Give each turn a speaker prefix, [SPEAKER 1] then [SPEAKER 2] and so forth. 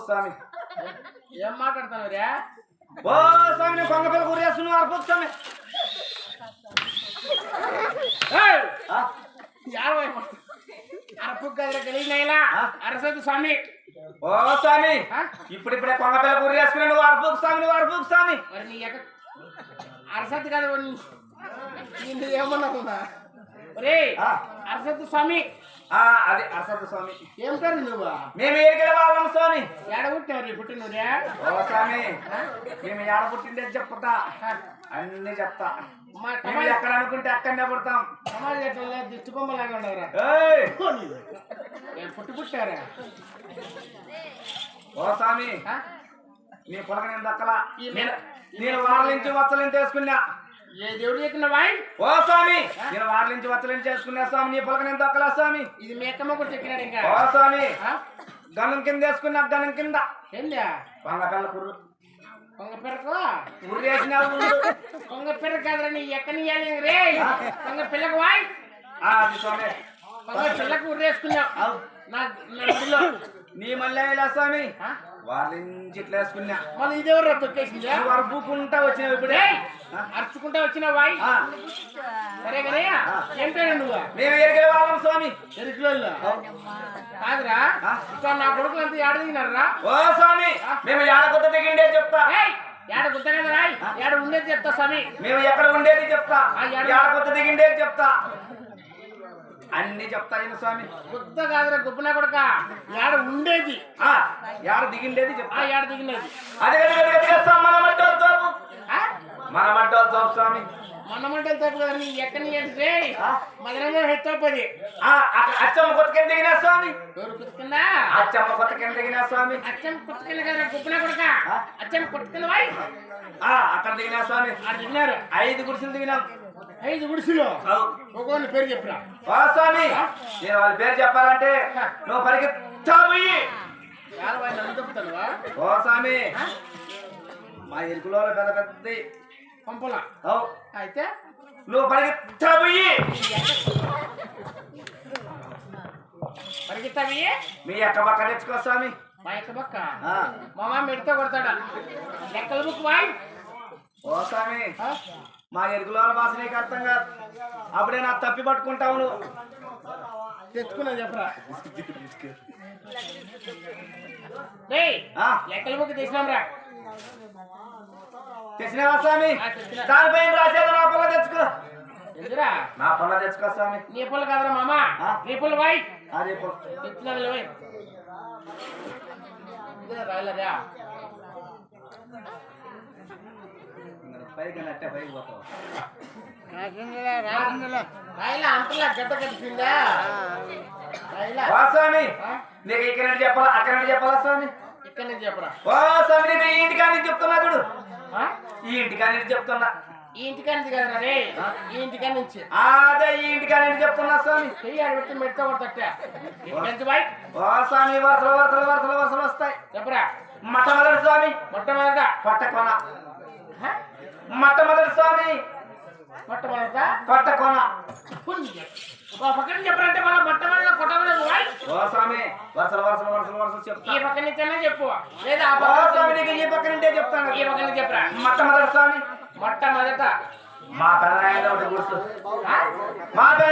[SPEAKER 1] స్వామి.
[SPEAKER 2] ఏం మాట్లాడతావు రే?
[SPEAKER 1] ఓ స్వామి నేను కొంగ పిల్ల కూర చేస్తున్నావు అరపుకు స్వామి?
[SPEAKER 2] యాభై అరపు? అరసతు స్వామి.
[SPEAKER 1] ఓ స్వామి? ఇప్పుడిప్పుడే కొంగ పిల్ల కూర చేసుకున్నావు నువ్వు అరపుకు స్వామి నువ్వు అరపుకు స్వామి.
[SPEAKER 2] మరి నీ అరసత్ కాదు నిన్ను ఏమన్నా రే
[SPEAKER 1] ఆ.
[SPEAKER 2] అరసతు స్వామి.
[SPEAKER 1] అది అరసత్తు స్వామి.
[SPEAKER 2] ఏం పేరు నువ్వు?
[SPEAKER 1] మేము ఏరికెళ్ళ వాళ్ళం స్వామి.
[SPEAKER 2] ఏడ పుట్టినావు రే పుట్టినవురే
[SPEAKER 1] ఓ స్వామి మేము ఏడ పుట్టిండే చెప్తా అన్ని చెప్తా. మేము ఎక్కడ అనుకుంటే అక్కడనే పుడతాం.
[SPEAKER 2] టమాటా చెట్లలో దిష్టి బొమ్మలాగా ఉండవురా పుట్టి పుట్టారా?
[SPEAKER 1] ఓ స్వామి? నీ పొలక నేను దక్కలా. నేను నేను వారలించి వచ్చలించి వేసుకున్నా
[SPEAKER 2] ఏ దేవుడు చెప్పినవా
[SPEAKER 1] ఓ స్వామి నేను వారలించి వచ్చలించి చేసుకున్నా స్వామి? నీ పొలక నేను దక్కలా స్వామి?
[SPEAKER 2] ఇది మేకమ్మ కూడా చెప్పినాడు ఇంకా.
[SPEAKER 1] ఓ స్వామి? గనం కింద వేసుకున్నా గనం కింద.
[SPEAKER 2] ఏందా?
[SPEAKER 1] వంగ పిల్ల కుర్రు.
[SPEAKER 2] కొంగ పెరకు
[SPEAKER 1] వేసిన
[SPEAKER 2] కొంగ పెరకు కాదురా నీ ఎక్కని రే? కొంగ పిల్లకు వాయ్
[SPEAKER 1] అది స్వామి.
[SPEAKER 2] కొంగ పిల్లకు ఉరేసుకున్నావు
[SPEAKER 1] అవు.
[SPEAKER 2] నా నా గుడిలో
[SPEAKER 1] నీ మళ్ళీ స్వామి?
[SPEAKER 2] ఆ?
[SPEAKER 1] వారలించి ఇట్లా వేసుకున్నా
[SPEAKER 2] మళ్ళీ ఇదేవరు తొక్కేసిందా?
[SPEAKER 1] నువ్వు అరుపుకుంటా వచ్చినావు ఇప్పుడే?
[SPEAKER 2] అరుచుకుంటా వచ్చిన వాయ్ సరే కానీ ఏం పేరు నువ్వు?
[SPEAKER 1] మేము ఏరికెళ్ళ వాళ్ళం స్వామి.
[SPEAKER 2] ఎరుకులో కాదురా? ఇక్కడ నా కొడుకులు అంతా ఏడ దిగినారా
[SPEAKER 1] ఓ స్వామి మేము ఏడ కొత్త దిగిండే చెప్తా!
[SPEAKER 2] ఏడ గుత్త కదా రాయ్ ఏడ ఉండేది చెప్తా స్వామి.
[SPEAKER 1] మేము ఎక్కడ ఉండేది చెప్తా.
[SPEAKER 2] ఏడ
[SPEAKER 1] కొత్త దిగిండేది చెప్తా. అన్ని చెప్తా ఈయన స్వామి.
[SPEAKER 2] గుత్త కాదురా గుబ్బన కొడక? ఏడ ఉండేది?
[SPEAKER 1] ఆ, ఏడ దిగిండేది చెప్తా.
[SPEAKER 2] ఏడ దిగినది
[SPEAKER 1] అదే కదా కదా స్వామి. మన మట్టోలు తోపు
[SPEAKER 2] కదా నీ ఎక్కడి హెచ్చప్పది
[SPEAKER 1] ఆ, అక్కడ అచ్చమ్మ కొత్త కింద దిగినా స్వామి?
[SPEAKER 2] కుట్టుకుందా
[SPEAKER 1] అచ్చమ్మ కొత్త కింద దిగినా స్వామి?
[SPEAKER 2] అచ్చం కుట్టుకుంది కదా గుబ్బన కొడక?
[SPEAKER 1] ఆ?
[SPEAKER 2] అచ్చం కుట్టుకుంది
[SPEAKER 1] అక్కడ దిగినా స్వామి.
[SPEAKER 2] ఆడ దిగినారు.
[SPEAKER 1] ఐదు గుడిసెలు దిగినాం.
[SPEAKER 2] ఐదు గుడిసెలు. ఒక్కొక్కరి పేరు చెప్పురా?
[SPEAKER 1] స్వామి నేను వాళ్ళ పేరు చెప్పాలంటే నువ్వు పరిగెత్తా పోయి. ఓ స్వామి. మా ఇరుకులో పెద్ద పెద్ద
[SPEAKER 2] పంపలా? అయితే?
[SPEAKER 1] నువ్వు పరిగెత్తా పోయి.
[SPEAKER 2] పరిగెత్తావి
[SPEAKER 1] మీ అక్క పక్క తెచ్చుకో స్వామి.
[SPEAKER 2] మా యొక్క పక్క. మా మామ మెడితో కొడతాడా? లెక్కల బుక్ వాయ్.
[SPEAKER 1] ఓ స్వామి? మా ఎరుకులో భాష నీకు అర్థం కాదు. అప్పుడే నా తప్పి పట్టుకుంటావు నువ్వు.
[SPEAKER 2] తెచ్చుకున్నా చెప్పరా? లెక్కల బుక్ తెచ్చినాం రా.
[SPEAKER 1] తెచ్చినావా స్వామి. దానిపైన రాసేది నా పొల తెచ్చుకో.
[SPEAKER 2] ఎందురా
[SPEAKER 1] నా పొల తెచ్చుకో స్వామి.
[SPEAKER 2] నీ పొల కాదురా మామ.
[SPEAKER 1] ఆ?
[SPEAKER 2] నీ పొల వాయ్.
[SPEAKER 1] అదే పొల.
[SPEAKER 2] తెచ్చినా రాయలరా
[SPEAKER 1] పైకి పోతావు. స్వామి? నీకు ఇక్కడ నుండి చెప్పాలా అక్కడ నుండి చెప్పాలా స్వామి?
[SPEAKER 2] ఇక్కడ నుంచి చెప్పరా?
[SPEAKER 1] ఓ స్వామి నీకు ఈ ఇంటికాడ నుంచి చెప్తున్నా చూడు.
[SPEAKER 2] ఆ?
[SPEAKER 1] ఈ ఇంటికాడ నుంచి చెప్తున్నా.
[SPEAKER 2] ఈ ఇంటికాడ నుంచి కదరా రే ఈ ఇంటికాడ నుంచి.
[SPEAKER 1] అదే ఈ ఇంటికాడ నుంచి చెప్తున్నా స్వామి.
[SPEAKER 2] చెయ్యి ఆడబెట్టి మెడతా కొడతట్ట. ఇక్కడ నుంచి బాయ్.
[SPEAKER 1] ఓ స్వామి వరుసలు వరుసలు వరుసలు వరుసలు వస్తాయి.
[SPEAKER 2] చెప్పరా?
[SPEAKER 1] మొట్టమొదటి స్వామి.
[SPEAKER 2] మొట్టమొదట.
[SPEAKER 1] కొట్టకొన
[SPEAKER 2] ఆ?
[SPEAKER 1] మొట్టమొదటి స్వామి.
[SPEAKER 2] మొట్టమొదట
[SPEAKER 1] కొట్టకొన
[SPEAKER 2] పుణ్యం. ఓ పక్కన చెప్పరంటే మళ్ళీ మొట్టమొదట కొట్టమలేదు
[SPEAKER 1] ఓ స్వామి వరుసలు వరుసలు వరుసలు వరుసలు
[SPEAKER 2] ఈ
[SPEAKER 1] చెప్తా
[SPEAKER 2] పక్క నుంచైనా చెప్పు. లేదా ఆ పక్క
[SPEAKER 1] స్వామి నీకు ఈ పక్క నుండే చెప్తాను.
[SPEAKER 2] ఈ పక్క నుంచి చెప్పరా?
[SPEAKER 1] మొట్టమొదటి స్వామి.
[SPEAKER 2] మొట్టమొదట
[SPEAKER 1] మా పెదనాయన ఒకటి గుర్తు
[SPEAKER 2] ఆ?
[SPEAKER 1] మా పెద